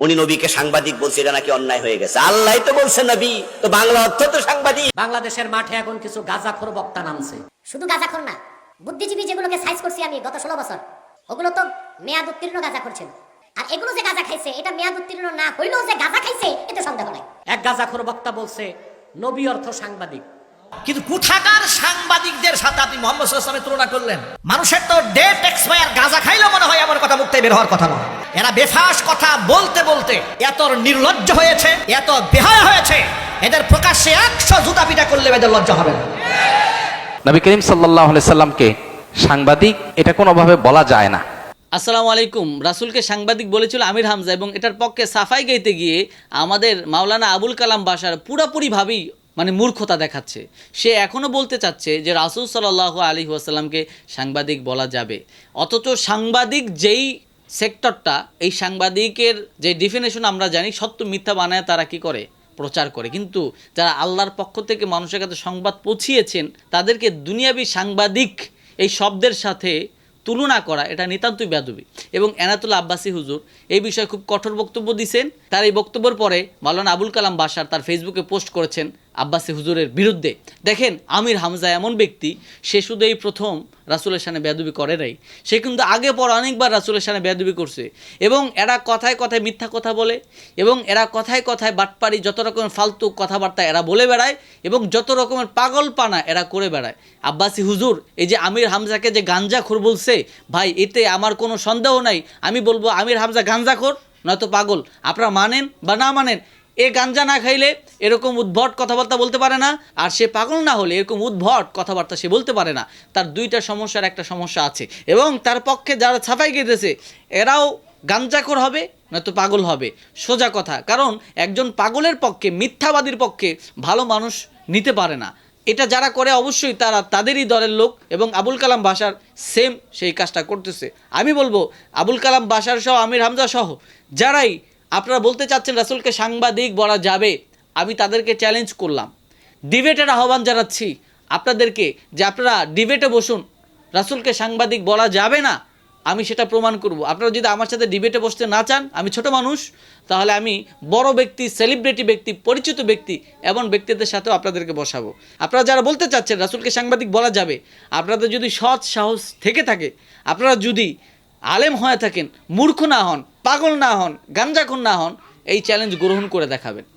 উনি নবীকে সাংবাদিক বলছে এটা নাকি অন্যায় হয়ে গেছে। আল্লাহ তো বলছে নবী তো বাংলা অর্থ তো সাংবাদিক। বাংলাদেশের মাঠে এখন কিছু গাঁজাখোর বক্তা নামছে। শুধু গাঁজাখোর না বুদ্ধিজীবী যেগুলোকে সাইজ করছি আমি গত ষোলো বছর ওগুলো তো মেয়াদ উত্তীর্ণ গাঁজা করছিল আর এগুলো যে গাঁজা খাইছে এটা মেয়াদ উত্তীর্ণ না হইলেও যে গাঁজা খাইছে এতে সন্দেহ নাই। এক গাঁজাখোর বক্তা বলছে নবী অর্থ সাংবাদিক। কিন্তু কোথাকার সাংবাদিকদের সাথে আপনি মোহাম্মদ তুলনা করলেন? মানুষের তো ডেট এক্সপায়ার গাঁজা হয় মুক্তি বের হওয়ার কথা নয়। এরা বেফাস কথা বলতে বলতে এত নির্লজ্জ হয়েছে এত বেহায়া হয়েছে এদের প্রকাশ্যে একশো জুতা পিটা করলে এদের লজ্জা হবে না। নবী করিম সাল্লাহ সাল্লামকে সাংবাদিক এটা কোনোভাবে বলা যায় না। আসসালামু আলাইকুম। রাসুলকে সাংবাদিক বলেছিল আমির হামজা এবং এটার পক্ষে সাফাই গাইতে গিয়ে আমাদের মাওলানা আবুল কালাম বাসার পুরাপুরিভাবেই মানে মূর্খতা দেখাচ্ছে। সে এখনও বলতে চাচ্ছে যে রাসুল সাল্লাহ আলী ওয়াসাল্লামকে সাংবাদিক বলা যাবে। অথচ সাংবাদিক যেই সেক্টরটা, এই সাংবাদিকের যে ডিফিনেশন আমরা জানি, সত্য মিথ্যা বানায় তারা কি করে? প্রচার করে। কিন্তু যারা আল্লাহর পক্ষ থেকে মানুষের কাছে সংবাদ পৌঁছিয়েছেন, তাদেরকে দুনিয়াবি সাংবাদিক এই শব্দের সাথে তুলনা করা, এটা নিতান্তই বেদবি এবং এনাতুল্লা আব্বাসী হুজুর এই বিষয়ে খুব কঠোর বক্তব্য দিয়েছেন তার এই বক্তব্যের পরে মাওলানা আবুল কালাম বাসার তার ফেসবুকে পোস্ট করেছেন। আব্বাসী হুজুরের বিরুদ্ধে। দেখেন, আমির হামজা এমন ব্যক্তি, সে শুধু এই প্রথম রাসুলের সামনে বেদবি করে নাই। সে কিন্তু আগে পর অনেকবার রাসুলের সামনে বেদবি করছে। এবং এরা কথায় কথায় মিথ্যা কথা বলে, এবং এরা কথায় কথায় বাটপাড়ি, যত রকমের ফালতু কথাবার্তা এরা বলে বেড়ায়, এবং যত রকমের পাগল পানা এরা করে বেড়ায়। আব্বাসি হুজুর, এই যে আমির হামজাকে যে গাঞ্জাখোর বলছে, ভাই, এতে আমার কোনো সন্দেহ নাই। আমি বলব, আমির হামজা গাঞ্জাখোর, নয়তো পাগল। আপনারা মানেন বা না মানেন এ গাঞ্জা না খাইলে এরকম উদ্ভট কথাবার্তা বলতে পারে না, আর সে পাগল না হলে এরকম উদ্ভট কথাবার্তা সে বলতে পারে না। তার দুইটা সমস্যার একটা সমস্যা আছে, এবং তার পক্ষে যারা ছাপাই গেতেছে এরাও গাঞ্জাখোর হবে, নয়তো পাগল হবে। সোজা কথা, কারণ একজন পাগলের পক্ষে, মিথ্যাবাদীর পক্ষে ভালো মানুষ নিতে পারে না। এটা যারা করে অবশ্যই তারা তাদেরই দলের লোক, এবং আবুল কালাম বাসার সেম সেই কাজটা করতেছে। আমি বলব, আবুল কালাম বাসার সহ, আমির হামজা সহ, যারাই আপনারা বলতে চাচ্ছেন রাসুলকে সাংবাদিক বলা যাবে, আমি তাদেরকে চ্যালেঞ্জ করলাম। ডিবেটের আহ্বান জানাচ্ছি আপনাদেরকে যে আপনারা ডিবেটে বসুন, রাসুলকে সাংবাদিক বলা যাবে না, আমি সেটা প্রমাণ করব। আপনারা যদি আমার সাথে ডিবেটে বসতে না চান, আমি ছোট মানুষ, তাহলে আমি বড় ব্যক্তি সেলিব্রিটি ব্যক্তি, পরিচিত ব্যক্তি, এমন ব্যক্তিদের সাথেও আপনাদেরকে বসাবো। আপনারা যারা বলতে চাচ্ছেন রাসুলকে সাংবাদিক বলা যাবে, আপনাদের যদি সৎ সাহস থেকে থাকে, আপনারা যদি আলেম হয়ে থাকেন, মূর্খ না হন পাগল না হন গাঞ্জাখুন না হন এই চ্যালেঞ্জ গ্রহণ করে দেখাবেন।